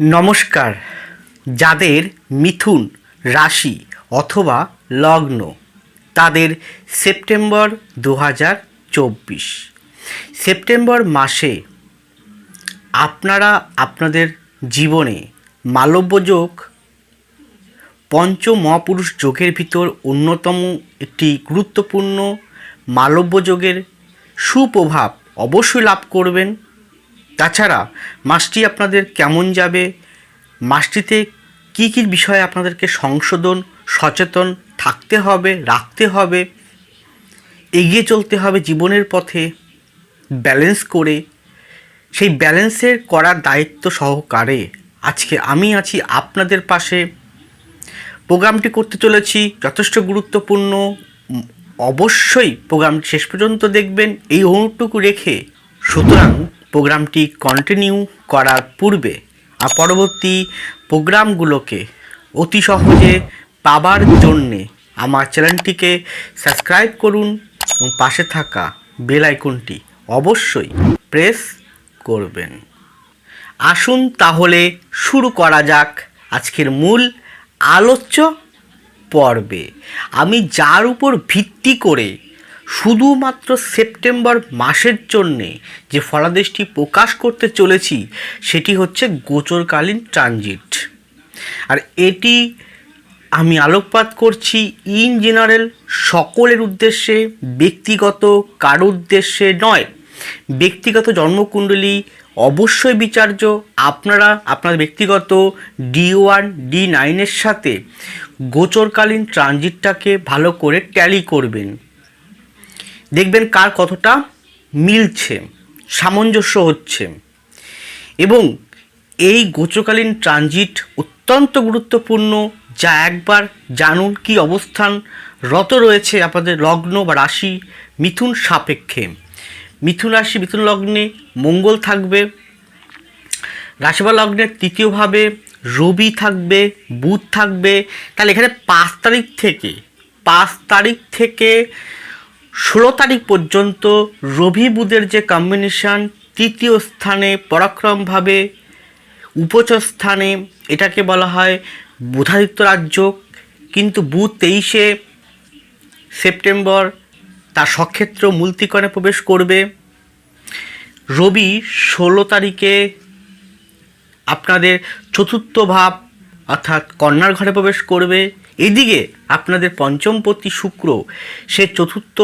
নমস্কার। যাদের মিথুন রাশি অথবা লগ্ন, তাদের সেপ্টেম্বর দু হাজার চব্বিশ। সেপ্টেম্বর মাসে আপনারা আপনাদের জীবনে মালব্য যোগ পঞ্চ মহাপুরুষ যোগের ভিতর অন্যতম একটি গুরুত্বপূর্ণ মালব্য যোগের সুপ্রভাব অবশ্যই লাভ করবেন। তাছাড়া মাসটি আপনাদের কেমন যাবে? মাসটিতে কী কী বিষয়ে আপনাদেরকে সংশোধন, সচেতন থাকতে হবে, রাখতে হবে, এগিয়ে চলতে হবে জীবনের পথে ব্যালেন্স করে, সেই ব্যালেন্সের করার দায়িত্ব সহকারে আজকে আমি আছি আপনাদের পাশে। প্রোগ্রামটি করতে চলেছি, যথেষ্ট গুরুত্বপূর্ণ। অবশ্যই প্রোগ্রামটি শেষ পর্যন্ত দেখবেন। এই অনুটুকু রেখে সুতরাং প্রোগ্রামটি কন্টিনিউ করার পূর্বে আর পরবর্তী প্রোগ্রামগুলোকে অতি সহজে পাবার জন্যে আমার চ্যানেলটিকে সাবস্ক্রাইব করুন এবং পাশে থাকা বেল আইকনটি অবশ্যই প্রেস করবেন। আসুন তাহলে শুরু করা যাক আজকের মূল আলোচ্য পর্বে। আমি যার উপর ভিত্তি করে শুধুমাত্র সেপ্টেম্বর মাসের জন্যে যে ফলাদেশটি প্রকাশ করতে চলেছি, সেটি হচ্ছে গোচরকালীন ট্রানজিট। আর এটি আমি আলোকপাত করছি ইন জেনারেল সকলের উদ্দেশ্যে, ব্যক্তিগত কারও উদ্দেশ্যে নয়। ব্যক্তিগত জন্মকুণ্ডলী অবশ্যই বিচার্য। আপনারা আপনার ব্যক্তিগত ডি ওয়ান, ডি নাইনের সাথে গোচরকালীন ট্রানজিটটাকে ভালো করে ট্যালি করবেন। দেখবেন কার কতটা মিলছে, সামঞ্জস্য হচ্ছে। এবং এই গোচকালীন ট্রানজিট অত্যন্ত গুরুত্বপূর্ণ, যা একবার জানুন কি অবস্থান রত রয়েছে আপনাদের লগ্ন বা রাশি মিথুন সাপেক্ষে। মিথুন রাশি, মিথুন লগ্নে মঙ্গল থাকবে, রাশি বা লগ্নের তৃতীয়ভাবে রবি থাকবে, বুধ থাকবে। তাহলে এখানে পাঁচ তারিখ থেকে, পাঁচ তারিখ থেকে ষোলো তারিখ পর্যন্ত রবি বুধের যে কম্বিনেশান তৃতীয় স্থানে পরাক্রমভাবে উপচ স্থানে, এটাকে বলা হয় বুধাদিত্য রাজ্য। কিন্তু বুধ তেইশে সেপ্টেম্বর তার সক্ষেত্র মূলতিকণে প্রবেশ করবে। রবি ষোলো তারিখে আপনাদের চতুর্থ ভাব, অর্থাৎ কন্যার ঘরে প্রবেশ করবে। এদিকে আপনাদের পঞ্চমপতি শুক্র, সে চতুর্থ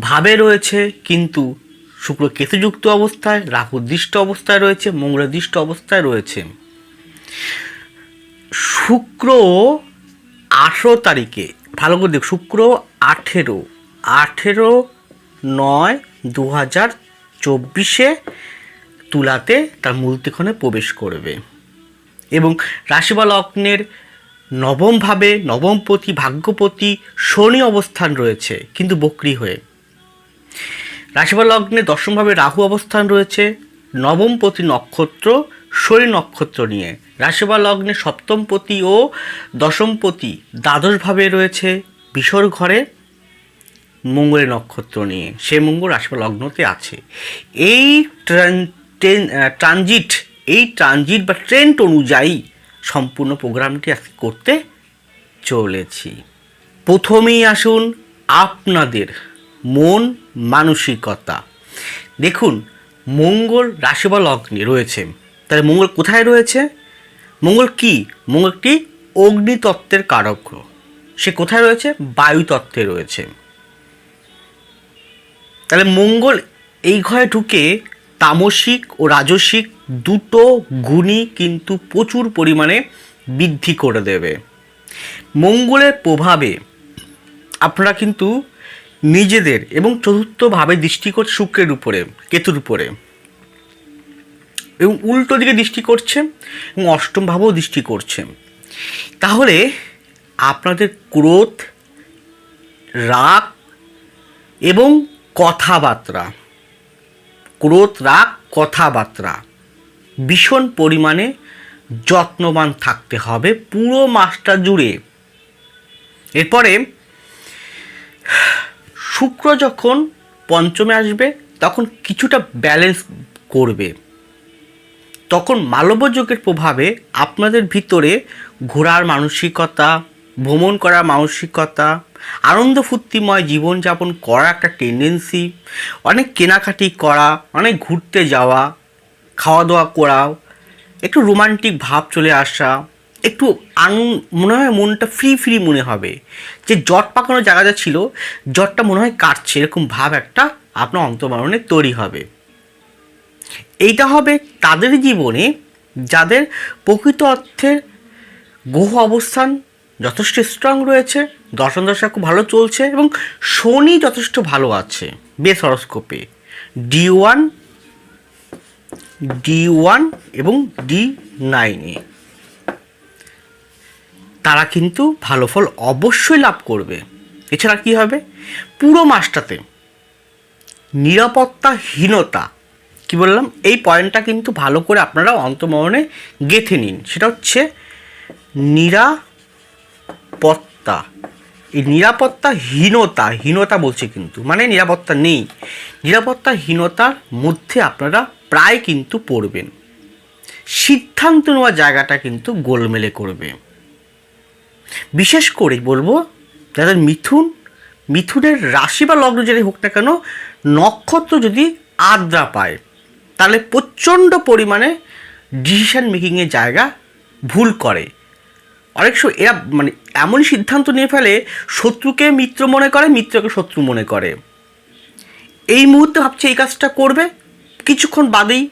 ভাবে রয়েছে, কিন্তু শুক্র কেতুযুক্ত অবস্থায়, রাহু দৃষ্ট অবস্থায় রয়েছে মঙ্গলের দৃষ্ট অবস্থায় রয়েছে। শুক্র আঠেরো তারিখে, ভালো করে দেখ, শুক্র আঠেরো আঠেরো নয় দু হাজার চব্বিশে তুলাতে তার মূলতিক্ষণে প্রবেশ করবে। এবং রাশি বা লগ্নের নবমভাবে নবমপতি, ভাগ্যপতি শনি অবস্থান রয়েছে, কিন্তু বক্রি হয়ে। রাশি বা লগ্নে দশমভাবে রাহু অবস্থান রয়েছে, নবমপতি নক্ষত্র, শনি নক্ষত্র নিয়ে। রাশি বা লগ্নে সপ্তমপতি ও দশমপতি দ্বাদশভাবে রয়েছে বিষর ঘরে মঙ্গলের নক্ষত্র নিয়ে। সে মঙ্গল রাশি বা লগ্নতে আছে। এই ট্রান- ট্রেন- ট্রানজিট, এই ট্রানজিট বা ট্রেন্ড অনুযায়ী সম্পূর্ণ প্রোগ্রামটি আজকে করতে চলেছি। প্রথমেই আসুন আপনাদের মন মানসিকতা। দেখুন, মঙ্গল রাশি বা লগ্নে রয়েছে। তাহলে মঙ্গল কোথায় রয়েছে? মঙ্গল কি? মঙ্গল একটি অগ্নিতত্ত্বের কারক সে কোথায় রয়েছে? বায়ুতত্ত্বে রয়েছে। তাহলে মঙ্গল এই ঘরে ঢুকে তামসিক ও রাজসিক দুটো গুণই কিন্তু প্রচুর পরিমাণে বৃদ্ধি করে দেবে। মঙ্গলের প্রভাবে আপনারা কিন্তু নিজেদের এবং চতুর্থভাবে দৃষ্টি করছে শুক্রের উপরে, কেতুর উপরে এবং উল্টো দিকে দৃষ্টি করছে এবং অষ্টমভাবেও দৃষ্টি করছে। তাহলে আপনাদের ক্রোধ, রাগ এবং কথাবার্তা, ক্রোধ, রাগ, কথাবার্তা ভীষণ পরিমাণে যত্নবান থাকতে হবে পুরো মাসটা জুড়ে। এরপরে, শুক্র যখন পঞ্চমে আসবে, তখন কিছুটা ব্যালেন্স করবে। তখন মালব্যযোগের প্রভাবে আপনাদের ভিতরে ঘোরার মানসিকতা, ভ্রমণ করার মানসিকতা, আনন্দ ফুর্তিময় জীবনযাপন করার একটা টেন্ডেন্সি অনেক কেনাকাটি করা, অনেক ঘুরতে যাওয়া খাওয়া দাওয়া করাও, একটু রোমান্টিক ভাব চলে আসা, একটু আন, মনে হয় মনটা ফ্রি ফ্রি মনে হবে। যে জট পাকানো জায়গাটা ছিল, জটটা মনে হয় কাটছে, এরকম ভাব একটা আপনার অন্তর্মরণে তৈরি হবে। এইটা হবে তাদের জীবনে যাদের প্রকৃত অর্থের গ্রহ অবস্থান যথেষ্ট স্ট্রং রয়েছে, দর্শন দশা খুব ভালো চলছে এবং শনি যথেষ্ট ভালো আছে বেস হরস্কোপে ডি ওয়ান ডি ওয়ান এবং ডি নাইনে তারা কিন্তু ভালো ফল অবশ্যই লাভ করবে। এছাড়া কি হবে? পুরো মাসটাতে নিরাপত্তাহীনতা, কি বললাম? এই পয়েন্টটা কিন্তু ভালো করে আপনারা অন্তমরণে গেঁথে নিন। সেটা হচ্ছে নিরাপত্তা। এই নিরাপত্তাহীনতা, হীনতা বলছে কিন্তু মানে নিরাপত্তা নেই। নিরাপত্তাহীনতার মধ্যে আপনারা প্রায় কিন্তু পড়বেন। সিদ্ধান্ত নেওয়া জায়গাটা কিন্তু গোলমেলে করবে। বিশেষ করে বলব যাদের মিথুন, মিথুনের রাশি বা লগ্ন যেটাই হোক না কেন, নক্ষত্র যদি আদ্রা পায়, তাহলে প্রচণ্ড পরিমাণে ডিসিশান মেকিংয়ের জায়গা ভুল করে। অনেক সময় এরা মানে এমনই সিদ্ধান্ত নিয়ে ফেলে, শত্রুকে মিত্র মনে করে, মিত্রকে শত্রু মনে করে। এই মুহূর্তে ভাবছে এই কাজটা করবে কিছুক্ষণ বাদেই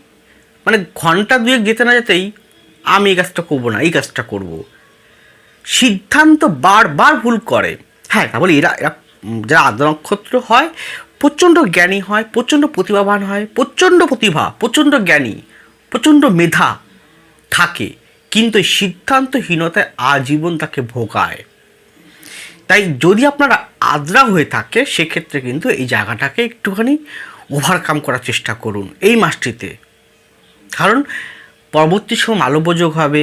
মানে ঘণ্টা দুয়েক যেতে না যেতেই আমি এই কাজটা করব না, এই কাজটা করব। সিদ্ধান্ত বারবার ভুল করে। হ্যাঁ তা বলে, এরা এরা যারা আদ্র নক্ষত্র হয়, প্রচণ্ড জ্ঞানী হয়, প্রচণ্ড প্রতিভাবান হয়, প্রচণ্ড প্রতিভা, প্রচণ্ড জ্ঞানী, প্রচণ্ড মেধা থাকে, কিন্তু সিদ্ধান্তহীনতায় আজীবন তাকে ভোগায়। তাই যদি আপনারা আদ্রা হয়ে থাকে, সেক্ষেত্রে কিন্তু এই জায়গাটাকে একটুখানি ওভারকাম করার চেষ্টা করুন এই মাসটিতে। কারণ পরবর্তী সময় মালব্যযোগ হবে,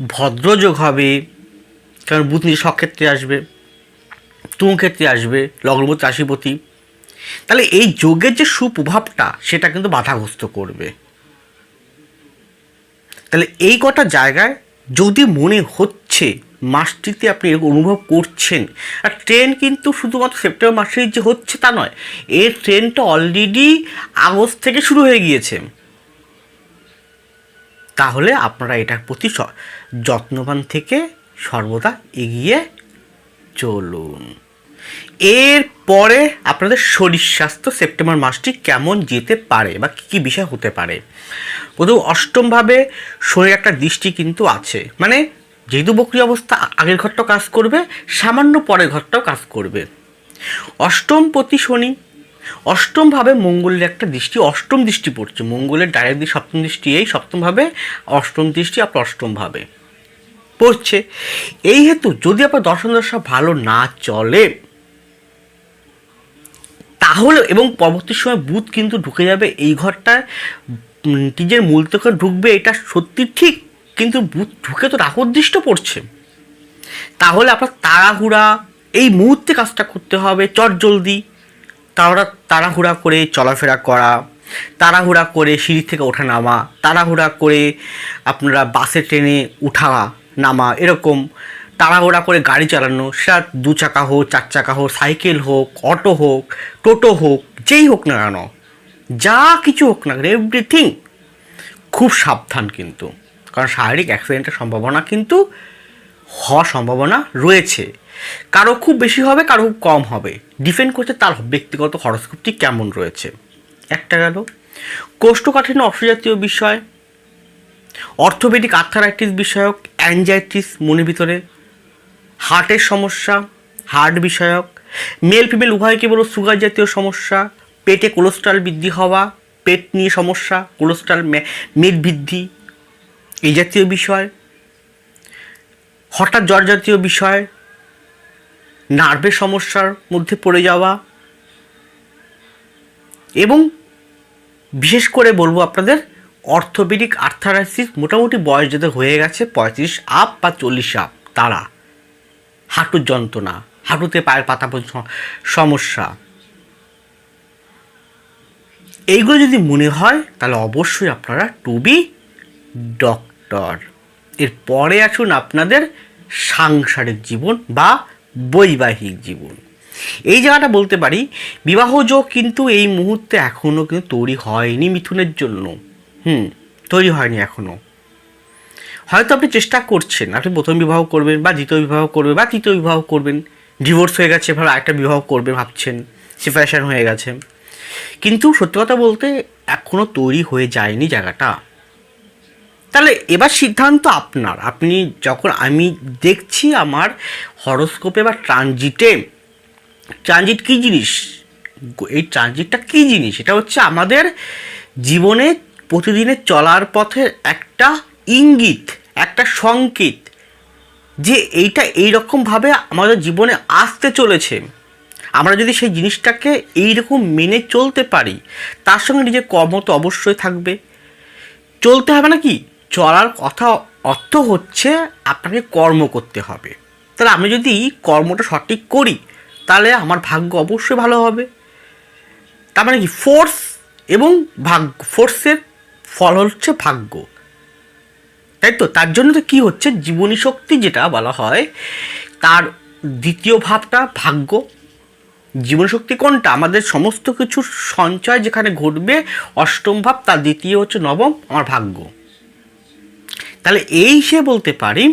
ভদ্রযোগ হবে, কারণ বুধ নিজে সক্ষেত্রে আসবে ক্ষেত্রে আসবে লগ্নপতি রাশিপতি। তাহলে এই যোগের যে সুপ্রভাবটা, সেটা কিন্তু বাধাগ্রস্ত করবে। তাহলে এই কটা জায়গায় যদি মনে হচ্ছে মাসটিতে আপনি অনুভব করছেন। আর ট্রেন কিন্তু শুধুমাত্র সেপ্টেম্বর মাসেই যে হচ্ছে তা নয়, এর ট্রেনটা অলরেডি আগস্ট থেকে শুরু হয়ে গিয়েছে। তাহলে আপনারা এটার প্রতি যত্নবান থেকে সর্বদা এগিয়ে চলুন। এরপরে আপনাদের শরীর স্বাস্থ্য সেপ্টেম্বর মাসটি কেমন যেতে পারে বা কী কী বিষয় হতে পারে? প্রথম অষ্টমভাবে শরীর একটা দৃষ্টি কিন্তু আছে। মানে যেহেতু বক্রি অবস্থা আগের ঘরটাও কাজ করবে, সামান্য পরের ঘরটাও কাজ করবে। অষ্টম প্রতি শনি অষ্টমভাবে মঙ্গলের একটা দৃষ্টি, অষ্টম দৃষ্টি পড়ছে। মঙ্গলের ডাইরেক্ট সপ্তম দৃষ্টি এই সপ্তমভাবে অষ্টম দৃষ্টি আপনার অষ্টমভাবে পড়ছে। এই হেতু যদি আপনার দর্শন দশা ভালো না চলে, তাহলে এবং পরবর্তী সময় বুধ কিন্তু ঢুকে যাবে এই ঘরটায় নিজের মূল থেকে ঢুকবে, এটা সত্যি ঠিক। কিন্তু বুধ ঢুকে তো রাহুদৃষ্ট পড়ছে। তাহলে আপনার তাড়াহুড়া, এই মুহূর্তে কাজটা করতে হবে, চট জলদি। তাড়া, তাড়াহুড়া করে চলাফেরা করা, তাড়াহুড়া করে সিঁড়ি থেকে ওঠা নামা, তাড়াহুড়া করে আপনারা বাসে, ট্রেনে উঠা, নামা, এরকম তাড়াহুড়া করে গাড়ি চালানো সেটা দু চাকা হোক, চার চাকা হোক, সাইকেল হোক, অটো হোক, টোটো হোক, যেই হোক না কেন, যা কিছু হোক না এভরিথিং খুব সাবধান কিন্তু। কারণ শারীরিক অ্যাক্সিডেন্টের সম্ভাবনা কিন্তু হওয়ার সম্ভাবনা রয়েছে। কারও খুব বেশি হবে, কারও খুব কম হবে। ডিপেন্ড করছে তার ব্যক্তিগত হরস্কোপটি কেমন রয়েছে? একটা গেল, কোষ্ঠকাঠিন্য অসুজাতীয় বিষয় অর্থোপেডিক আর্থারাইটিস বিষয়ক অ্যাংজাইটিস মনের ভিতরে হার্টের সমস্যা হার্ট বিষয়ক মেল ফিমেল উভয়কে বলো সুগার জাতীয় সমস্যা, পেটে কোলেস্ট্রল বৃদ্ধি হওয়া, পেট নিয়ে সমস্যা কোলেস্ট্রল মেদ বৃদ্ধি এই জাতীয় বিষয়, হঠাৎ জ্বর জাতীয় বিষয়, নার্ভের সমস্যার মধ্যে পড়ে যাওয়া, এবং বিশেষ করে বলব আপনাদের অর্থোপেডিক আর্থারাইসিস মোটামুটি বয়স যাদের হয়ে গেছে, পঁয়ত্রিশ আপ বা চল্লিশ আপ, তারা। হাঁটুর যন্ত্রণা, হাঁটুতে পায়ের পাতা সমস্যা। এইগুলো যদি মনে হয়, তাহলে অবশ্যই আপনারা টু বি ডক্টর এরপরে আসুন আপনাদের সাংসারিক জীবন বা বৈবাহিক জীবন। এই জায়গাটা বলতে পারি, বিবাহ যোগ কিন্তু এই মুহূর্তে এখনও কিন্তু তৈরি হয়নি মিথুনের জন্য। হুম, তৈরি হয়নি এখনও হয়তো আপনি চেষ্টা করছেন, আপনি প্রথম বিবাহ করবেন বা দ্বিতীয় বিবাহ করবেন বা তৃতীয় বিবাহ করবেন ডিভোর্স হয়ে গেছে, এবার আরেকটা বিবাহ করবে ভাবছেন সেপারেশন হয়ে গেছে। কিন্তু সত্যি কথা বলতে এখনও তৈরি হয়ে যায়নি জায়গাটা। তাহলে এবার সিদ্ধান্ত আপনার। আপনি যখন আমি দেখছি আমার হরস্কোপে বা ট্রানজিটে, ট্রানজিট কী জিনিস? এই ট্রানজিটটা কী জিনিস? এটা হচ্ছে আমাদের জীবনে প্রতিদিনের চলার পথের একটা ইঙ্গিত, একটা সংকেত যে এইটা এইরকমভাবে আমাদের জীবনে আসতে চলেছে। আমরা যদি সেই জিনিসটাকে এইরকম মেনে চলতে পারি, তার সঙ্গে নিজের কর্ম তো অবশ্যই থাকবে। চলতে হবে না কি? চলার কথা অর্থ হচ্ছে আপনাকে কর্ম করতে হবে। তাহলে আমি যদি কর্মটা সঠিক করি, তাহলে আমার ভাগ্য অবশ্যই ভালো হবে। তার মানে কি? ফোর্স এবং ভাগ্য ফোর্সের ফল হচ্ছে ভাগ্য। তাই তো? তার জন্য তো কী হচ্ছে? জীবনী শক্তি যেটা বলা হয়, তার দ্বিতীয় ভাবটা ভাগ্য। জীবন শক্তি কোনটা? আমাদের সমস্ত কিছুর সঞ্চয় যেখানে ঘটবে, অষ্টম ভাব, তার দ্বিতীয় হচ্ছে নবম, আমার ভাগ্য। তাহলে এই সে বলতে পারি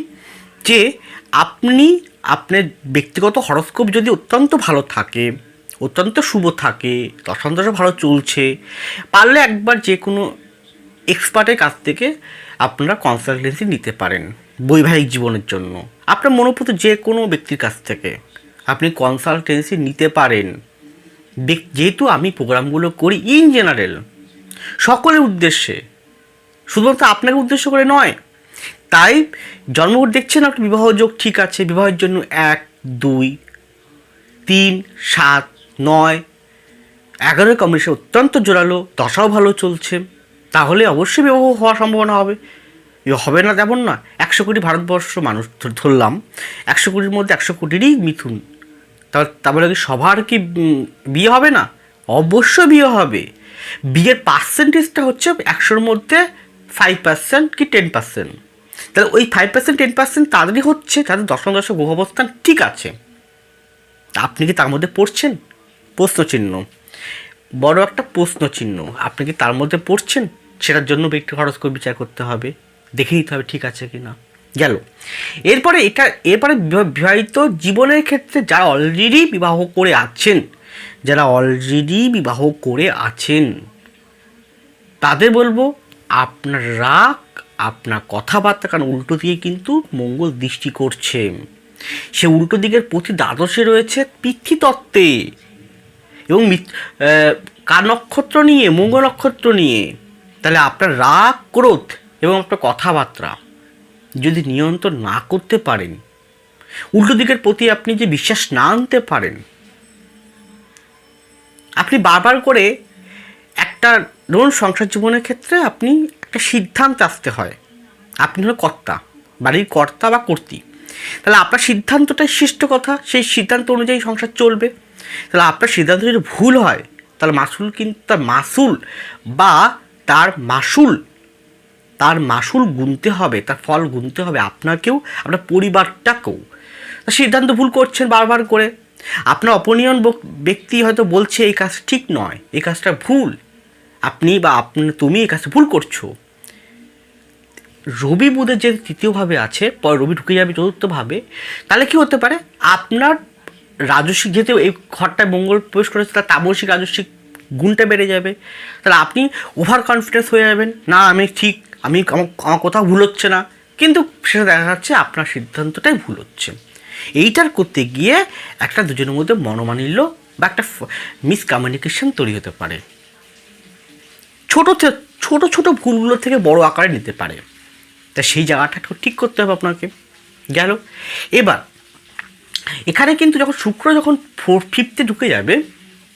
যে আপনি, আপনার ব্যক্তিগত হরস্কোপ যদি অত্যন্ত ভালো থাকে, অত্যন্ত শুভ থাকে দশান্তশ ভালো চলছে, পারলে একবার যে কোনো এক্সপার্টের কাছ থেকে আপনারা কনসালটেন্সি নিতে পারেন বৈবাহিক জীবনের জন্য। আপনার মনোপুত যে কোনো ব্যক্তির কাছ থেকে আপনি কনসালটেন্সি নিতে পারেন। যেহেতু আমি প্রোগ্রামগুলো করি ইন জেনারেল, সকলের উদ্দেশ্যে, শুধুমাত্র আপনাকে উদ্দেশ্য করে নয় তাই জন্মঘট দেখছেন আপনি বিবাহ যোগ ঠিক আছে, বিবাহের জন্য এক, দুই, তিন, সাত, নয় এগারোর কম্বিনেশন অত্যন্ত জোরালো, দশাও ভালো চলছে। তাহলে অবশ্যই বিবাহ হওয়ার সম্ভাবনা হবে। হবে না তেমন না, একশো কোটি ভারতবর্ষ মানুষ ধরলাম, একশো কোটির মধ্যে একশো কোটিরই মিথুন। তা তারপরে কি সবার কি বিয়ে হবে না? অবশ্যই বিয়ে হবে। বিয়ের পার্সেন্টেজটা হচ্ছে একশোর মধ্যে ফাইভ পার্সেন্ট কি টেন পার্সেন্ট তাহলে ওই ফাইভ পার্সেন্ট টেন পার্সেন্ট তাদেরই হচ্ছে, তাদের দশম দশক গ্রহ অবস্থান ঠিক আছে। আপনি কি তার মধ্যে পড়ছেন? প্রশ্নচিহ্ন বড় একটা প্রশ্ন চিহ্ন। আপনি কি তার মধ্যে পড়ছেন? সেটার জন্য ব্যক্তি খরচ করে বিচার করতে হবে। দেখে নিতে হবে ঠিক আছে কি না গেল। এরপরে এটা, এরপরে বিবাহ- বিবাহিত জীবনের ক্ষেত্রে যারা অলরেডি বিবাহ করে আছেন, যারা অলরেডি বিবাহ করে আছেন, তাদের বলব, আপনার আপনার কথাবার্তা, কারণ উল্টো দিকে কিন্তু মঙ্গল দৃষ্টি করছে। সে উল্টো দিকের প্রতি দ্বাদশে রয়েছে পিতৃতত্ত্বে এবং কার নক্ষত্র নিয়ে? মঙ্গল নক্ষত্র নিয়ে। তাহলে আপনার রাগ, ক্রোধ এবং আপনার কথাবার্তা যদি নিয়ন্ত্রণ না করতে পারেন, উল্টো দিকের প্রতি আপনি যে বিশ্বাস না আনতে পারেন, আপনি বারবার করে একটা, ধরুন সংসার জীবনের ক্ষেত্রে আপনি একটা সিদ্ধান্ত আসতে হয়। আপনি হলো কর্তা, বাড়ির কর্তা বা কর্তী। তাহলে আপনার সিদ্ধান্তটাই শ্রেষ্ঠ কথা, সেই সিদ্ধান্ত অনুযায়ী সংসার চলবে। তাহলে আপনার সিদ্ধান্ত যদি ভুল হয়, তাহলে মাসুল কিন্তু তার মাসুল বা তার মাসুল তার মাসুল গুনতে হবে, তার ফল গুনতে হবে আপনাকেও, আপনার পরিবারটাকেও। তা সিদ্ধান্ত ভুল করছেন বারবার করে। আপনার অপনিয়ন ব্যক্তি হয়তো বলছে, এই কাজ ঠিক নয়, এই কাজটা ভুল। আপনি বা আপনি, তুমি এই কাজটা ভুল করছ। রবি বুধের যে তৃতীয়ভাবে আছে, পর রবি ঢুকে যাবে চতুর্থভাবে তাহলে কি হতে পারে? আপনার রাজস্বিক যেহেতু এই ঘরটায় মঙ্গল প্রবেশ করেছে তার তামসিক রাজস্বিক গুণটা বেড়ে যাবে। তাহলে আপনি ওভার কনফিডেন্স হয়ে যাবেন, না, আমি ঠিক, আমি আমার কোথাও ভুল হচ্ছে না। কিন্তু সেটা দেখা যাচ্ছে আপনার সিদ্ধান্তটাই ভুল হচ্ছে। এইটার করতে গিয়ে একটা দুজনের মধ্যে মনোমানিল্য বা একটা মিসকমিউনিকেশন তৈরি হতে পারে। ছোট ছোট ছোট ভুলগুলো থেকে বড় আকারে নিতে পারে। তা সেই জায়গাটা ঠিক করতে হবে আপনাকে। গেল। এবার, এখানে কিন্তু যখন শুক্র যখন ফোর ফিফতে ঢুকে যাবে,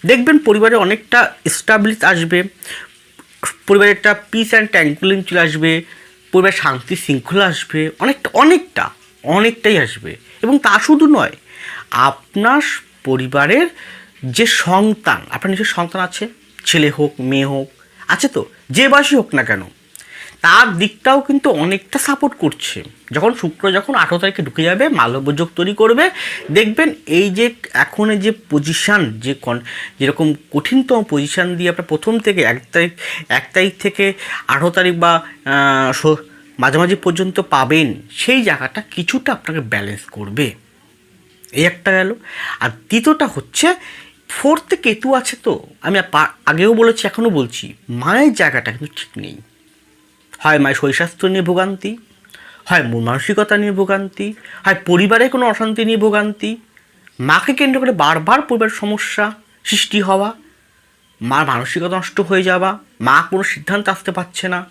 দেখবেন পরিবারে অনেকটা এস্টাবলিশ আসবে, পরিবারে একটা পিস অ্যান্ড ট্যাঙ্কুলিং চলে আসবে, পরিবারে শান্তি শৃঙ্খলা আসবে অনেকটা অনেকটা, অনেকটাই আসবে। এবং তা শুধু নয়, আপনার পরিবারের যে সন্তান, আপনার নিজের সন্তান আছে, ছেলে হোক, মেয়ে হোক আছে তো, যে বয়সী হোক না কেন, তার দিকটাও কিন্তু অনেকটা সাপোর্ট করছে। যখন শুক্র যখন আঠেরো তারিখে ঢুকে যাবে মালব্যযোগ তৈরি করবে, দেখবেন এই যে এখন যে পজিশান যে কন যেরকম কঠিনতম পজিশান দিয়ে আপনার প্রথম থেকে এক তারিখ এক তারিখ থেকে আঠেরো তারিখ বা মাঝামাঝি পর্যন্ত পাবেন, সেই জায়গাটা কিছুটা আপনাকে ব্যালেন্স করবে। এই একটা গেল। আর দ্বিতীয়টা হচ্ছে ফোর্থে কেতু আছে তো, আমি আগেও বলেছি, এখনও বলছি, মায়ের জায়গাটা কিন্তু ঠিক নেই। হয় মায়ের শরীরস্বাস্থ্য নিয়ে ভোগান্তি, হয় মন মানসিকতা নিয়ে ভোগান্তি, হয় পরিবারে কোনো অশান্তি নিয়ে ভোগান্তি, মাকে কেন্দ্র করে বারবার পরিবারের সমস্যা সৃষ্টি হওয়া, মার মানসিকতা নষ্ট হয়ে যাওয়া, মা কোনো সিদ্ধান্ত আসতে পারছে না।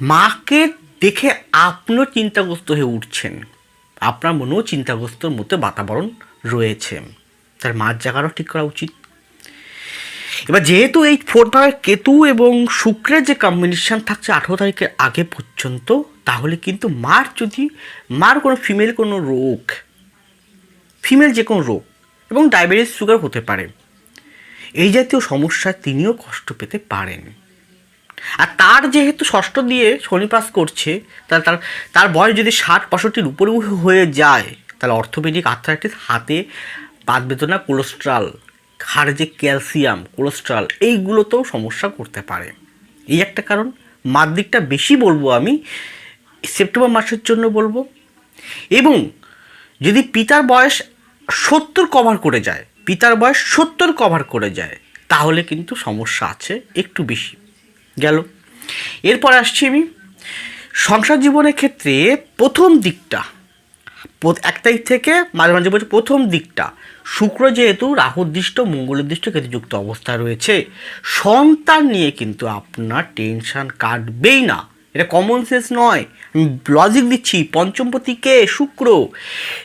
মাকে দেখে আপনিও চিন্তাগ্রস্ত হয়ে উঠছেন। আপনার মনেও চিন্তাগ্রস্তর মধ্যে বাতাবরণ রয়েছে। তার মার জায়গাটাও ঠিক করা উচিত। এবার যেহেতু এই ফোর্থ ভাবের কেতু এবং শুক্রের যে কম্বিনেশান থাকছে আঠেরো তারিখের আগে পর্যন্ত, তাহলে কিন্তু মার যদি, মার কোনো ফিমেল কোনো রোগ ফিমেল যে কোনো রোগ এবং ডায়াবেটিস সুগার হতে পারে, এই জাতীয় সমস্যায় তিনিও কষ্ট পেতে পারেন। আর তার যেহেতু ষষ্ঠ দিয়ে শনি পাস করছে, তাহলে তার তার বয়স যদি ষাট, পঁয়ষট্টির উপরে হয়ে যায়, তাহলে অর্থোপেডিক আর্থ্রাইটিস হাতে বাত বেদনা কোলেস্ট্রল হাড়ে যে ক্যালসিয়াম কোলেস্ট্রল এইগুলোতেও সমস্যা করতে পারে। এই একটা কারণ। মার দিকটা বেশি বলব আমি, সেপ্টেম্বর মাসের জন্য বলব। এবং যদি পিতার বয়স সত্তর কভার করে যায়, পিতার বয়স সত্তর কভার করে যায়, তাহলে কিন্তু সমস্যা আছে একটু বেশি। গেল। এরপর আসছি আমি। সংসার জীবনের ক্ষেত্রে প্রথম দিকটা এক তারিখ থেকে মাঝে মাঝে বলছে প্রথম দিকটা। শুক্র যেহেতু রাহুদৃষ্ট মঙ্গলদৃষ্ট কেতুযুক্ত অবস্থায় রয়েছে। সন্তান নিয়ে কিন্তু আপনার টেনশান কাটবেই না। এটা কমন সেন্স নয়। আমি লজিক দিচ্ছি পঞ্চমপতিকে শুক্র।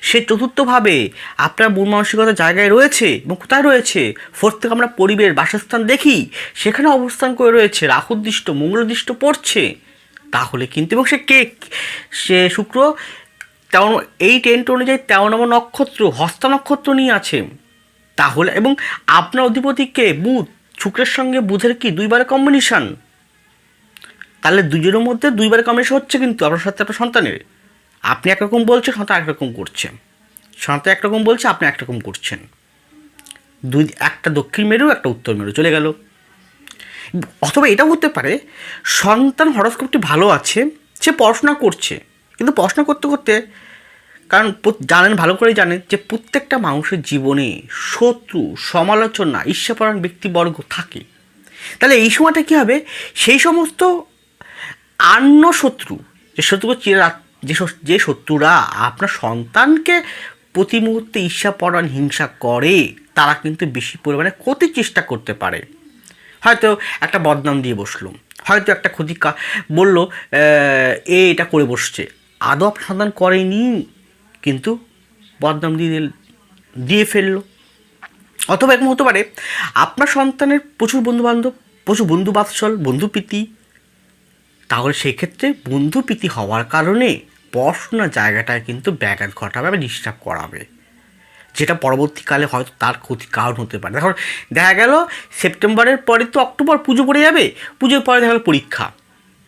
সে চতুর্থভাবে আপনার মন মানসিকতা জায়গায় রয়েছে এবং কোথায় রয়েছে? ফোর্থ থেকে আমরা পরিবেশ, বাসস্থান দেখি। সেখানে অবস্থান করে রয়েছে রাহুদৃষ্ট মঙ্গলদৃষ্ট পড়ছে। তাহলে কিন্তু, এবং সে কে, সে শুক্র তেমন এই টেন্ট অনুযায়ী তেরো নম্বর নক্ষত্র, হস্তা নক্ষত্র নিয়ে আছে। তাহলে এবং আপনার অধিপতিকে বুধ। শুক্রের সঙ্গে বুধের কি? দুইবার কম্বিনেশান তাহলে দুজনের মধ্যে দুইবার কম্বিনেশন হচ্ছে কিন্তু আপনার সাথে আপনার সন্তানের। আপনি একরকম বলছেন, সন্তান একরকম করছে। সন্তান একরকম বলছে, আপনি একরকম করছেন। দুই, একটা দক্ষিণ মেরু, একটা উত্তর মেরু, চলে গেল। অথবা এটাও হতে পারে, সন্তান হরস্কোপটি ভালো আছে, সে পড়াশোনা করছে। কিন্তু পড়াশোনা করতে করতে কারণ জানেন, ভালো করেই জানেন যে প্রত্যেকটা মানুষের জীবনে শত্রু, সমালোচনা ঈর্ষাপরায়ণ ব্যক্তিবর্গ থাকে। তাহলে এই সময়টা কী হবে? সেই সমস্ত আন্য শত্রু, যে শত্রু যে যে শত্রুরা আপনার সন্তানকে প্রতি মুহূর্তে ঈর্ষাপরায়ণ হিংসা করে, তারা কিন্তু বেশি পরিমাণে ক্ষতির চেষ্টা করতে পারে। হয়তো একটা বদনাম দিয়ে বসল, হয়তো একটা ক্ষতি বলল, এ, এটা করে বসছে। আদৌ আপনার সন্তান করেনি? কিন্তু বদনাম দিয়ে দিয়ে ফেলল। অথবা এরকম হতে পারে, আপনার সন্তানের প্রচুর বন্ধুবান্ধব, প্রচুর বন্ধু বাৎসল বন্ধুপ্রীতি। তাহলে সেক্ষেত্রে বন্ধুপ্রীতি হওয়ার কারণে পড়াশোনার জায়গাটায় কিন্তু ব্যাঘাত ঘটাবে বা ডিস্টার্ব করাবে। যেটা পরবর্তীকালে হয়তো তার ক্ষতি কারণ হতে পারে। এখন দেখা গেল, সেপ্টেম্বরের পরে তো অক্টোবর পুজো পড়ে যাবে। পুজোর পরে দেখা গেল পরীক্ষা।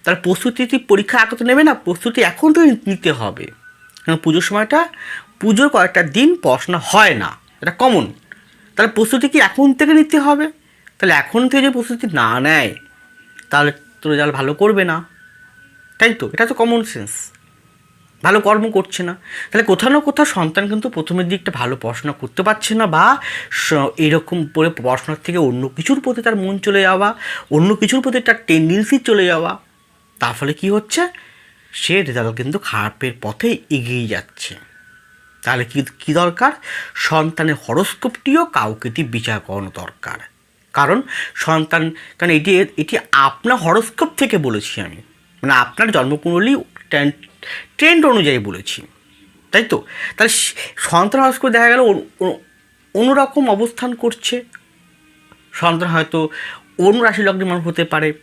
তার প্রস্তুতি পরীক্ষা আগে তো নেবে না, প্রস্তুতি এখন তো নিতে হবে। কারণ পুজোর সময়টা পুজোর কয়েকটা দিন পড়াশোনা হয় না, এটা কমন তাহলে প্রস্তুতি কি এখন থেকে নিতে হবে? তাহলে এখন থেকে যদি প্রস্তুতি না নেয়, তাহলে তো রেজাল্ট ভালো করবে না। তাই তো, এটা তো কমন সেন্স ভালো কর্ম করছে না। তাহলে কোথাও না কোথাও সন্তান কিন্তু প্রথমের দিকটা ভালো পড়াশোনা করতে পারছে না বা এরকম করে পড়াশোনার থেকে অন্য কিছুর প্রতি তার মন চলে যাওয়া, অন্য কিছুর প্রতি তার টেন্ডেন্সি চলে যাওয়া। তার ফলে কী হচ্ছে? সে রেজাল্ট কিন্তু খারাপের পথে এগিয়ে যাচ্ছে। তাহলে কি, কী দরকার? সন্তানের হরস্কোপটিও কাউকে দিয়ে বিচার করানো দরকার। কারণ সন্তান, কারণ এটি এটি আপনার হরস্কোপ থেকে বলেছি আমি। মানে আপনার জন্মকুণ্ডলী ট্রেন্ড অনুযায়ী বলেছি। তাই তো? তাহলে সন্তান হরস্কোপ দেখা গেল অন্য- অন্য- অন্যরকম অবস্থান করছে। সন্তান হয়তো অন্য রাশি লগ্নের মানুষ হতে পারে।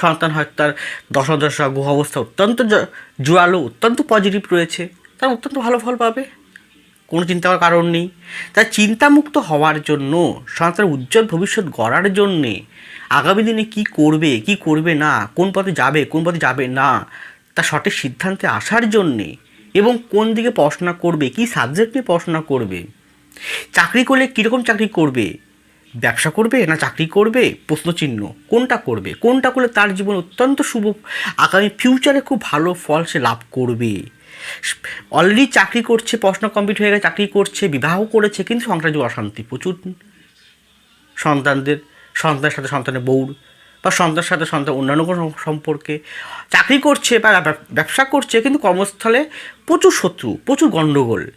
সন্তান হয়তো তার দশা দশা গ্রহ অবস্থা অত্যন্ত জোরালো অত্যন্ত পজিটিভ রয়েছে। তার অত্যন্ত ভালো ফল পাবে। কোনো চিন্তা করার কারণ নেই। তাই চিন্তামুক্ত হওয়ার জন্য, সন্তানের উজ্জ্বল ভবিষ্যৎ গড়ার জন্যে আগামী দিনে কি করবে কি করবে না, কোন পথে যাবে, কোন পথে যাবে না, তা সঠিক সিদ্ধান্তে আসার জন্যে এবং কোন দিকে পড়াশোনা করবে, কি সাবজেক্ট নিয়ে পড়াশোনা করবে, চাকরি করলে কীরকম চাকরি করবে ব্যবসা করবে না চাকরি করবে? প্রশ্নচিহ্ন। কোনটা করবে? কোনটা করলে তার জীবন অত্যন্ত শুভ, আগামী ফিউচারে খুব ভালো ফল সে লাভ করবে? অলরেডি চাকরি করছে, পড়াশোনা কমপ্লিট হয়ে গেছে, চাকরি করছে, বিবাহ করেছে, কিন্তু সংসার যে অশান্তি প্রচুর। সন্তানদের, সন্তানের সাথে সন্তানের বউর বা সন্তানের সাথে সন্তান অন্যান্য কোনো সম্পর্কে। চাকরি করছে বা ব্যব- ব্যবসা করছে, কিন্তু কর্মস্থলে প্রচুর শত্রু, প্রচুর গণ্ডগোল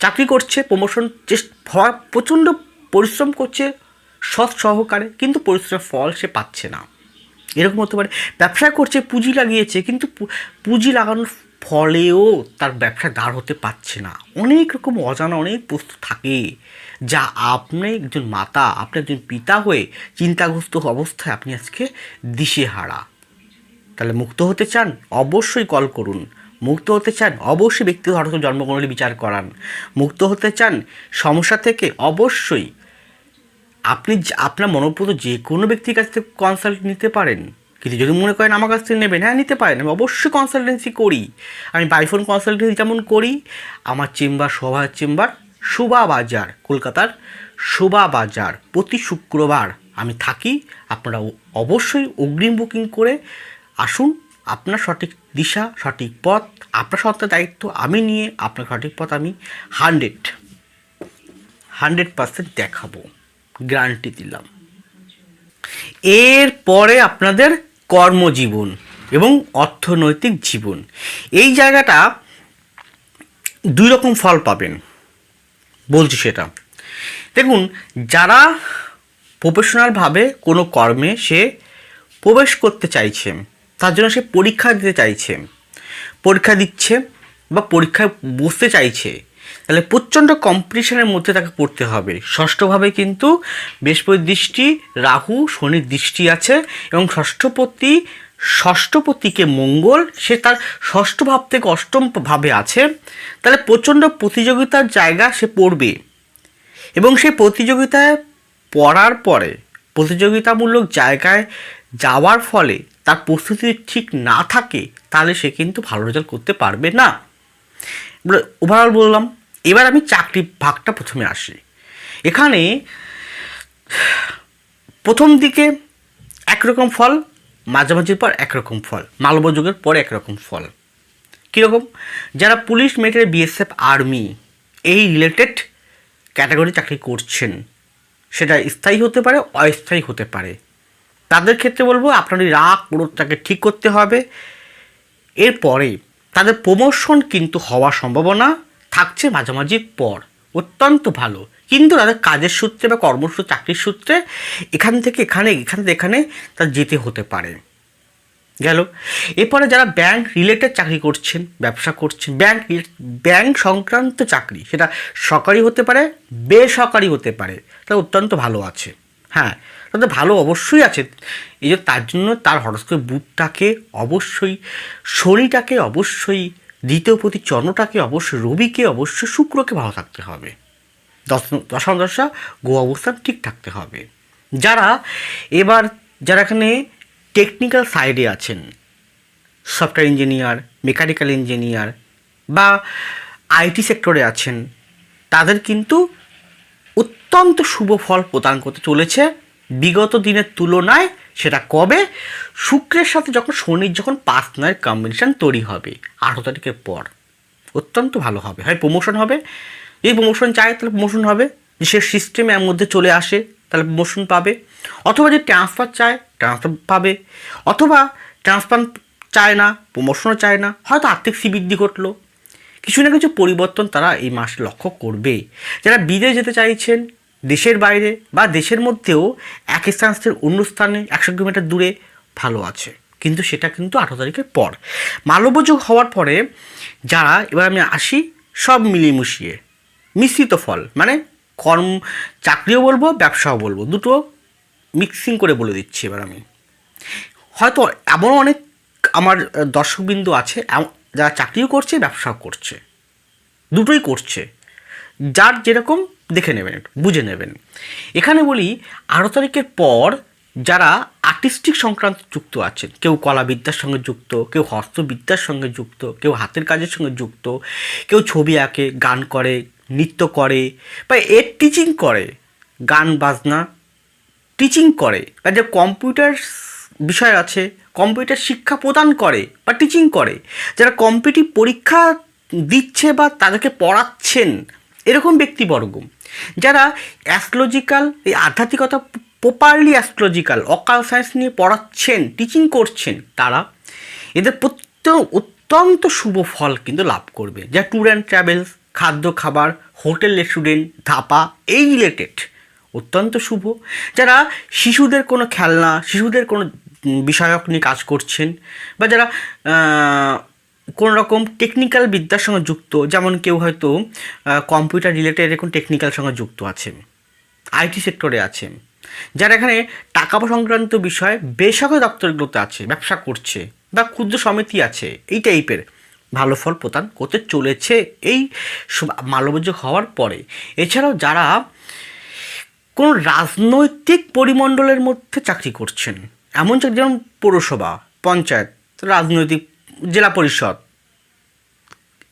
চাকরি করছে প্রমোশন চেষ্টা হওয়ার প্রচণ্ড পরিশ্রম করছে সৎ সহকারে, কিন্তু পরিশ্রমের ফল সে পাচ্ছে না। এরকম হতে পারে। ব্যবসা করছে, পুঁজি লাগিয়েছে, কিন্তু পুঁজি লাগানোর ফলেও তার ব্যবসা দাঁড় হতে পারছে না। অনেক রকম অজানা, অনেক বস্তু থাকে যা আপনি একজন মাতা, আপনি একজন পিতা হয়ে চিন্তাগ্রস্ত অবস্থায় আপনি আজকে দিশেহারা। তাহলে মুক্ত হতে চান? অবশ্যই কল করুন। মুক্ত হতে চান? অবশ্যই ব্যক্তিগত জন্মকুণ্ডলী বিচার করান। মুক্ত হতে চান? সমস্যা থেকে অবশ্যই আপনি আপনার মনোপুত যে কোনো ব্যক্তির কাছ থেকে কনসাল্ট নিতে পারেন। কিন্তু যদি মনে করেন আমার কাছ থেকে নেবেন হ্যাঁ নিতে পারেন। আমি অবশ্যই কনসালটেন্সি করি। আমি বাইফোন কনসালটেন্সি যেমন করি, আমার চেম্বার শোভা চেম্বার, শোভা বাজার, কলকাতার শোভা বাজার। প্রতি শুক্রবার আমি থাকি। আপনারা অবশ্যই অগ্রিম বুকিং করে আসুন। আপনার সঠিক দিশা, সঠিক পথ, আপনার সত্ত্বের দায়িত্ব আমি নিয়ে আপনার সঠিক পথ আমি হান্ড্রেড হান্ড্রেড পার্সেন্ট দেখাবো। গ্যারান্টি দিলাম। এর পরে আপনাদের কর্মজীবন এবং অর্থনৈতিক জীবন। এই জায়গাটা দুই রকম ফল পাবেন, বলছি সেটা। দেখুন, যারা প্রফেশনালভাবে কোনো কর্মে সে প্রবেশ করতে চাইছে, তার জন্য সে পরীক্ষা দিতে চাইছে, পরীক্ষা দিচ্ছে বা পরীক্ষায় বসতে চাইছে তাহলে প্রচণ্ড কম্পিটিশনের মধ্যে তাকে পড়তে হবে। ষষ্ঠভাবে কিন্তু বৃহস্পতির দৃষ্টি, রাহু, শনির দৃষ্টি আছে এবং ষষ্ঠপতি, ষষ্ঠপতিকে মঙ্গল, সে তার ষষ্ঠ ভাব থেকে অষ্টম ভাবে আছে। তাহলে প্রচণ্ড প্রতিযোগিতার জায়গা সে পড়বে এবং সেই প্রতিযোগিতায় পড়ার পরে, প্রতিযোগিতামূলক জায়গায় যাওয়ার ফলে তার প্রস্তুতি ঠিক না থাকে, তাহলে সে কিন্তু ভালো রেজাল্ট করতে পারবে না। ওভারঅল বললাম এবার আমি চাকরি ভাগটা প্রথমে আসি। এখানে প্রথম দিকে একরকম ফল, মাঝামাঝির পর একরকম ফল মালব যুগের পর একরকম ফল। কীরকম? যারা পুলিশ মিলিটারি বিএসএফ আর্মি এই রিলেটেড ক্যাটাগরি চাকরি করছেন, সেটা স্থায়ী হতে পারে, অস্থায়ী হতে পারে। তাদের ক্ষেত্রে বলব, আপনার রাগ ক্রোধটাকে ঠিক করতে হবে। এরপরে তাদের প্রমোশন কিন্তু হওয়ার সম্ভাবনা থাকছে মাঝামাঝি পর। অত্যন্ত ভালো। কিন্তু তাদের কাজের সূত্রে বা কর্মসূত্রে, চাকরির সূত্রে এখান থেকে এখানে, এখান থেকে এখানে তার যেতে হতে পারে। গেল? এরপরে যারা ব্যাংক রিলেটেড চাকরি করছেন, ব্যবসা করছেন ব্যাংক ব্যাংক সংক্রান্ত চাকরি, সেটা সরকারি হতে পারে, বেসরকারি হতে পারে, তা অত্যন্ত ভালো আছে। হ্যাঁ তাদের ভালো অবশ্যই আছে। এই যে তার জন্য তার হরস্কোপ বুধটাকে অবশ্যই শনিটাকে অবশ্যই দ্বিতীয় প্রতি চন্দ্রটাকে অবশ্যই রবিকে অবশ্যই শুক্রকে ভালো থাকতে হবে। দশ দশম দশা, গো অবস্থান ঠিক থাকতে হবে। যারা এবার, যারা এখানে টেকনিক্যাল সাইডে আছেন সফটওয়্যার ইঞ্জিনিয়ার মেকানিক্যাল ইঞ্জিনিয়ার বা আইটি সেক্টরে আছেন, তাদের কিন্তু অত্যন্ত শুভ ফল প্রদান করতে চলেছে। বিগত দিনের তুলনায় সেটা কবে? শুক্রের সাথে যখন শনির যখন পাঁচ নয় কম্বিনেশন তৈরি হবে, আঠারো তারিখের পর। অত্যন্ত ভালো হবে। হয় প্রমোশন হবে। যদি প্রমোশন চায়, তাহলে প্রমোশন হবে। যে সে সিস্টেমের মধ্যে চলে আসে, তাহলে প্রমোশন পাবে। অথবা যদি ট্রান্সফার চায় ট্রান্সফার পাবে। অথবা ট্রান্সফার চায় না প্রমোশনও চায় না। হয়তো আর্থিক শ্রীবৃদ্ধি ঘটলো। কিছু না কিছু পরিবর্তন তারা এই মাসে লক্ষ্য করবে। যারা বিদেশ যেতে চাইছেন দেশের বাইরে বা দেশের মধ্যেও এক স্থান থেকে অন্য স্থানে একশো কিলোমিটার দূরে ভালো আছে। কিন্তু সেটা কিন্তু আঠারো তারিখের পর। মালব্যযোগ হওয়ার পরে যারা, এবার আমি আসি সব মিলিয়ে মিশিয়ে। মিশ্রিত ফল মানে কর্ম, চাকরিও বলব, ব্যবসাও বলব। দুটো মিক্সিং করে বলে দিচ্ছি এবার আমি। হয়তো এমন অনেক আমার দর্শকবিন্দু আছে যারা চাকরিও করছে, ব্যবসাও করছে। দুটোই করছে। যার যেরকম দেখে নেবেন বুঝে নেবেন। এখানে বলি আরও তারিখের পর যারা আর্টিস্টিক সংক্রান্ত যুক্ত আছেন, কেউ কলাবিদ্যার সঙ্গে যুক্ত, কেউ হস্তবিদ্যার সঙ্গে যুক্ত, কেউ হাতের কাজের সঙ্গে যুক্ত, কেউ ছবি আঁকে, গান করে, নৃত্য করে, বা এর টিচিং করে, গান, বাজনা টিচিং করে, বা যে কম্পিউটার বিষয় আছে কম্পিউটার শিক্ষা প্রদান করে, বা টিচিং করে, যারা কম্পিটিভ পরীক্ষা দিচ্ছে বা তাদেরকে পড়াচ্ছেন এরকম ব্যক্তিবর্গ। যারা অ্যাস্ট্রোলজিক্যাল এই আধ্যাত্মিকতা প্রপারলি অ্যাস্ট্রোলজিক্যাল অকাল সায়েন্স নিয়ে পড়াচ্ছেন টিচিং করছেন, তারা এদের প্রত্যেক অত্যন্ত শুভ ফল কিন্তু লাভ করবে। যা ট্যুর অ্যান্ড ট্রাভেলস খাদ্য খাবার হোটেল রেস্টুরেন্ট ধাপা, এই রিলেটেড অত্যন্ত শুভ। যারা শিশুদের কোনো খেলনা, শিশুদের কোনো বিষয়ক নিয়ে কাজ করছেন, বা যারা কোনো রকম টেকনিক্যাল বিদ্যার সঙ্গে যুক্ত, যেমন কেউ হয়তো কম্পিউটার রিলেটেড এরকম টেকনিক্যাল সঙ্গে যুক্ত আছে আইটি সেক্টরে আছে যারা এখানে টাকা সংক্রান্ত বিষয়ে বেসরকারি দপ্তরগুলোতে আছে, ব্যবসা করছে বা ক্ষুদ্র সমিতি আছে, এই টাইপের ভালো ফল প্রদান করতে চলেছে এই মালবজ্জ হওয়ার পরে। এছাড়াও যারা কোনো রাজনৈতিক পরিমণ্ডলের মধ্যে চাকরি করছেন, এমন চাকরি যেমন পৌরসভা, পঞ্চায়েত, রাজনৈতিক জেলা পরিষদ।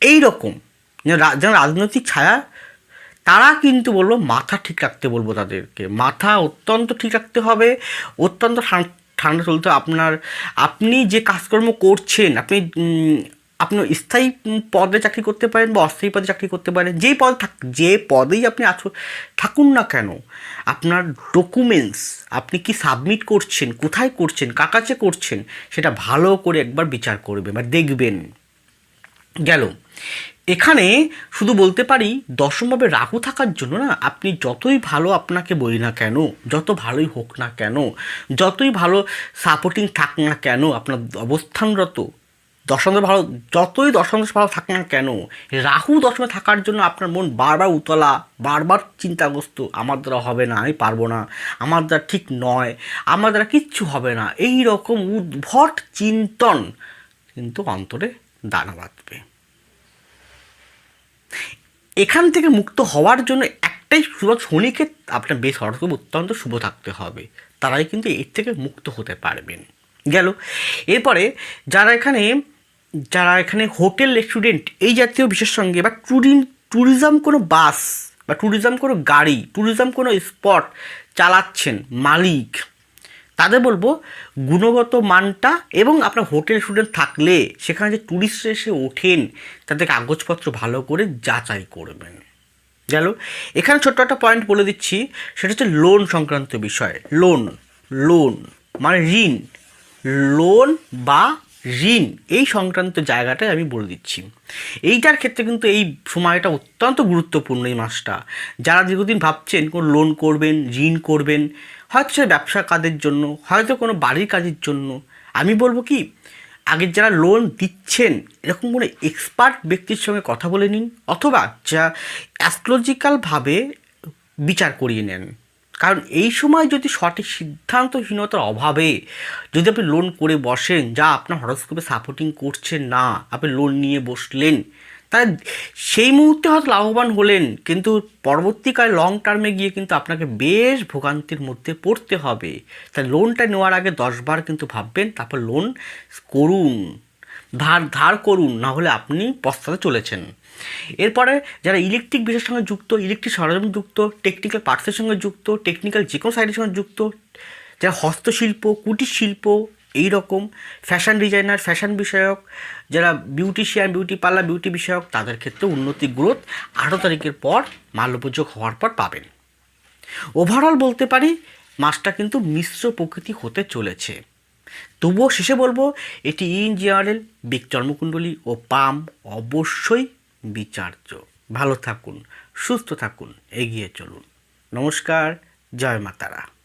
এই রকম যেন রাজনৈতিক ছায়া, তারা কিন্তু বলব মাথা ঠিক রাখতে বলব তাদেরকে। মাথা অত্যন্ত ঠিক রাখতে হবে, অত্যন্ত ঠান- ঠান্ডা চলতে আপনার, আপনি যে কাজকর্ম করছেন, আপনি আপনি স্থায়ী পদে চাকরি করতে পারেন বা অস্থায়ী পদে চাকরি করতে পারেন, যেই পদ থাক, যে পদেই আপনি আছো, থাকুন না কেন। আপনার ডকুমেন্টস আপনি কি সাবমিট করছেন, কোথায় করছেন, কার কাছে করছেন, সেটা ভালো করে একবার বিচার করবেন বা দেখবেন। গেল। এখানে শুধু বলতে পারি দশমভাবে রাহু থাকার জন্য না, আপনি যতই ভালো আপনাকে বলি না কেন, যত ভালোই হোক না কেন, যতই ভালো সাপোর্টিং থাক না কেন, আপনার অবস্থানরত দশমে ভালো, যতই দশমে ভালো থাক না কেন, রাহু দশমে থাকার জন্য আপনার মন বারবার উতলা, বারবার চিন্তাগ্রস্ত, আমার দ্বারা হবে না, আমি পারব না, আমার দ্বারা ঠিক নয়, আমার দ্বারা কিচ্ছু হবে না এই রকম উদ্ভট চিন্তন কিন্তু অন্তরে দানা বাঁধবে। এখান থেকে মুক্ত হওয়ার জন্য একটাই শুভ শনিকে আপনার বেশ হরস্কোপ অত্যন্ত শুভ থাকতে হবে, তারাই কিন্তু এর থেকে মুক্ত হতে পারবেন। গেল, এরপরে যারা এখানে যারা এখানে হোটেল রেস্টুরেন্ট এই জাতীয় বিশেষ সঙ্গে বা ট্যুরিং ট্যুরিজম কোনো বাস বা ট্যুরিজম কোনো গাড়ি, ট্যুরিজম কোনো স্পট চালাচ্ছেন মালিক, তাদের বলব গুণগত মানটা এবং আপনার হোটেল স্টুডেন্ট থাকলে সেখানে যে ট্যুরিস্ট এসে ওঠেন, তাদের কাগজপত্র ভালো করে যাচাই করবেন। গেল এখানে ছোট্ট একটা পয়েন্ট বলে দিচ্ছি, সেটা হচ্ছে লোন সংক্রান্ত বিষয়। লোন লোন মানে ঋণ। লোন বা ঋণ, এই সংক্রান্ত জায়গাটাই আমি বলে দিচ্ছি। এইটার ক্ষেত্রে কিন্তু এই সময়টা অত্যন্ত গুরুত্বপূর্ণ এই মাসটা। যারা দীর্ঘদিন ভাবছেন কোনো লোন করবেন, ঋণ করবেন, হয়তো সে ব্যবসা কাজের জন্য, হয়তো কোনো বাড়ির কাজের জন্য। আমি বলব কি, আগের যারা লোন দিচ্ছেন, এরকম কোনো এক্সপার্ট ব্যক্তির সঙ্গে কথা বলে নিন, অথবা যা অ্যাস্ট্রোলজিক্যালভাবে বিচার করিয়ে নেন। কারণ এই সময় যদি সঠিক সিদ্ধান্তহীনতার অভাবে যদি আপনি লোন করে বসেন, যা আপনার হরস্কোপে সাপোর্টিং করছে না, আপনি লোন নিয়ে বসলেন, তাহলে সেই মুহূর্তে হয়তো লাভবান হলেন, কিন্তু পরবর্তীকালে লং টার্মে গিয়ে কিন্তু আপনাকে বেশ ভোগান্তির মধ্যে পড়তে হবে। তাই লোনটা নেওয়ার আগে দশবার কিন্তু ভাববেন, তারপর লোন করুন, ধার ধার করুন, না হলে আপনি পস্তাতে চলেছেন। এরপরে যারা ইলেকট্রিক বিষয়ের সঙ্গে যুক্ত ইলেকট্রিক সরঞ্জাম যুক্ত টেকনিক্যাল পার্টসের সঙ্গে যুক্ত টেকনিক্যাল যে কোনো সাইডের সঙ্গে যুক্ত, যারা হস্তশিল্প কুটির শিল্প এই রকম ফ্যাশন ডিজাইনার ফ্যাশন বিষয়ক, যারা বিউটিশিয়ান বিউটি পার্লার বিউটি বিষয়ক, তাদের ক্ষেত্রে উন্নতি গ্রোথ আঠারো তারিখের পর মাল্যপুজো হওয়ার পর পাবেন। ওভারঅল বলতে পারি মাসটা কিন্তু মিশ্র প্রকৃতি হতে চলেছে। তবুও শেষে বলব, এটি ইন জেনারেল বিগ জন্মকুণ্ডলী ও পাম অবশ্যই বিচার্য। ভালো থাকুন সুস্থ থাকুন এগিয়ে চলুন। নমস্কার জয় মাতারা।